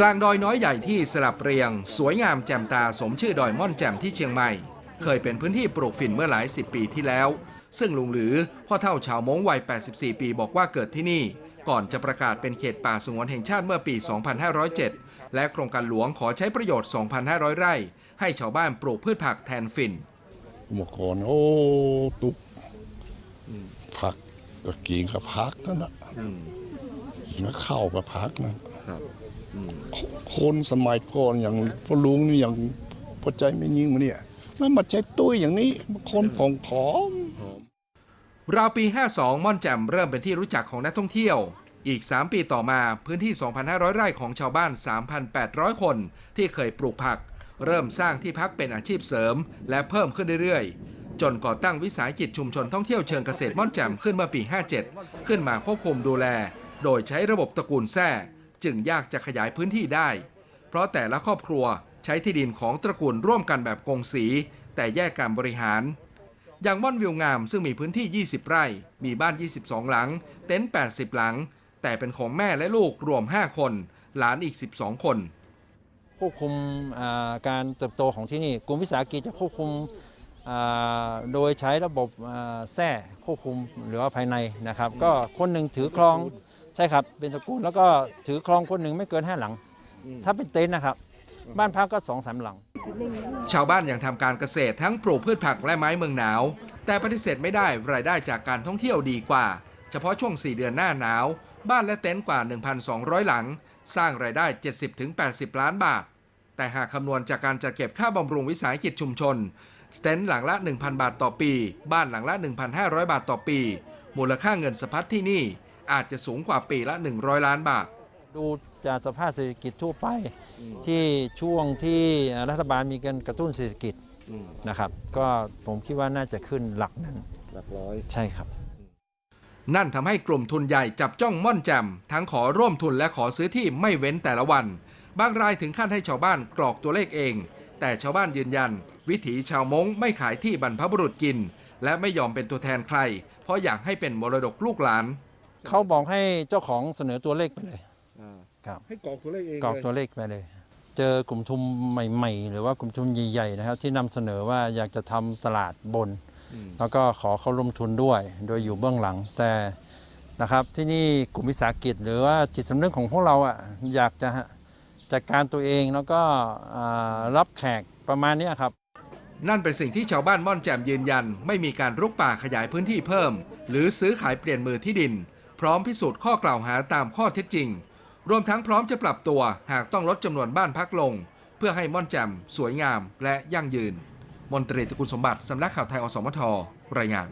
กลางดอยน้อยใหญ่ที่สลับเรียง สวยงามแจ่มตาสมชื่อดอยม่อนแจ่มที่เชียงใหม่ เคยเป็นพื้นที่ปลูกฝิ่นเมื่อหลายสิบปีที่แล้ว ซึ่งลุงหรือพ่อเท่าชาวมงวัย 84 ปีบอกว่าเกิดที่นี่ ก่อนจะประกาศเป็นเขตป่าสงวนแห่งชาติเมื่อปี 2507 และโครงการหลวงขอใช้ประโยชน์ 2,500 ไร่ ให้ชาวบ้านปลูกพืชผักแทนฝิ่นเมื่อก่อนโอ้ตุกผักก็กินกับผักนั่นนะกินกับข้าวกับผักนั่น คนสมัยก่อนอย่างพ่อลุงนี่อย่างพอใจไม่ยิ่งมาเนี่ยมันมาใช้ตุ้ยอย่างนี้คนผองผอมราวปี 52 ม่อนแจ่มเริ่มเป็นที่รู้จักของนักท่องเที่ยว อีก 3 ปีต่อมาพื้นที่ 2,500 ไร่ของชาวบ้าน 3,800 คน ที่เคยปลูกผัก เริ่มสร้างที่พักเป็นอาชีพเสริม และเพิ่มขึ้นเรื่อยๆ จนก่อตั้งวิสาหกิจชุมชนท่องเที่ยวเชิงเกษตรม่อนแจ่มขึ้นเมื่อปี 57 ขึ้นมาควบคุมดูแล โดยใช้ระบบตระกูลแท้ จึงยากจะขยายพื้นที่ได้ เพราะแต่ละครอบครัวใช้ที่ดินของตระกูลร่วมกันแบบกงสี แต่แยกการบริหาร อย่างม่อนวิวงามซึ่งมีพื้นที่ 20 ไร่ มีบ้าน 22 หลัง เต็นท์ 80 หลัง แต่เป็นของแม่และลูกรวม 5 คน หลานอีก 12 คนควบคุมการเติบโตของที่นี่กลุ่มวิสาหกิจจะควบคุมโดยใช้ระบบแท้ควบคุมหรือว่าภายในนะครับ ก็คนหนึ่งถือครอง ใช่ครับเป็นตระกูลแล้วก็ถือครองคนหนึ่งไม่เกิน5หลัง ถ้าเป็นเต็นท์นะครับ บ้านพักก็สองสามหลัง ชาวบ้านยังทำการเกษตรทั้งปลูกพืชผักและไม้เมืองหนาว แต่ปฏิเสธไม่ได้รายได้จากการท่องเที่ยวดีกว่า เฉพาะช่วง 4 เดือนหน้าหนาว บ้านและเต็นท์กว่า 1,200 หลัง สร้างรายได้ 70-80 ล้านบาท แต่หากคำนวณจากการจัดเก็บค่าบำรุงวิสาหกิจชุมชน เต็นท์หลังละ 1,000 บาทต่อปี บ้านหลังละ 1,500 บาทต่อปี มูลค่าเงินสะพัดที่นี่ อาจจะสูงกว่าปีละ 100 ล้านบาท ดูจากสภาพเศรษฐกิจทั่วไปที่ช่วงที่รัฐบาลมีการกระตุ้นเศรษฐกิจนะครับ ก็ผมคิดว่าน่าจะขึ้นหลักนั้น หลักร้อย ใช่ครับ นั่นทำให้กลุ่มทุนใหญ่จับจ้องม่อนแจ่มทั้งขอร่วมทุนและขอซื้อที่ไม่เว้นแต่ละวัน บางรายถึงขั้นให้ชาวบ้านกรอกตัวเลขเอง แต่ชาวบ้านยืนยัน วิถีชาวมงไม่ขายที่บรรพบุรุษกิน และไม่ยอมเป็นตัวแทนใคร เพราะอยากให้เป็นมรดกลูกหลาน เขาบอกให้เจ้าของเสนอตัวเลขไปเลยครับ ให้กรอกตัวเลขเองกรอกตัวเลขไปเลย เจอกลุ่มทุนใหม่ ๆ หรือว่ากลุ่มทุนใหญ่ๆนะครับ ที่นำเสนอว่าอยากจะทำตลาดบนแล้วก็ขอเขาลงทุนด้วย โดยอยู่เบื้องหลัง แต่นะครับที่นี่กลุ่มวิสาหกิจ หรือว่าจิตสำนึกของพวกเราอะอยากจะจัดการตัวเองแล้วก็อ่ารับแขกประมาณเนี้ยครับ นั่นเป็นสิ่งที่ชาวบ้านม่อนแจ่มยืนยัน ไม่มีการรุกป่าขยายพื้นที่เพิ่ม หรือซื้อขายเปลี่ยนมือที่ดิน พร้อมพิสูจน์ข้อกล่าวหาตามข้อเท็จจริง รวมทั้งพร้อมจะปรับตัวหากต้องลดจำนวนบ้านพักลง เพื่อให้ม่อนแจ่มสวยงามและยั่งยืน มนตรีตระกูลสมบัติสำนักข่าวไทยอสมทรายงาน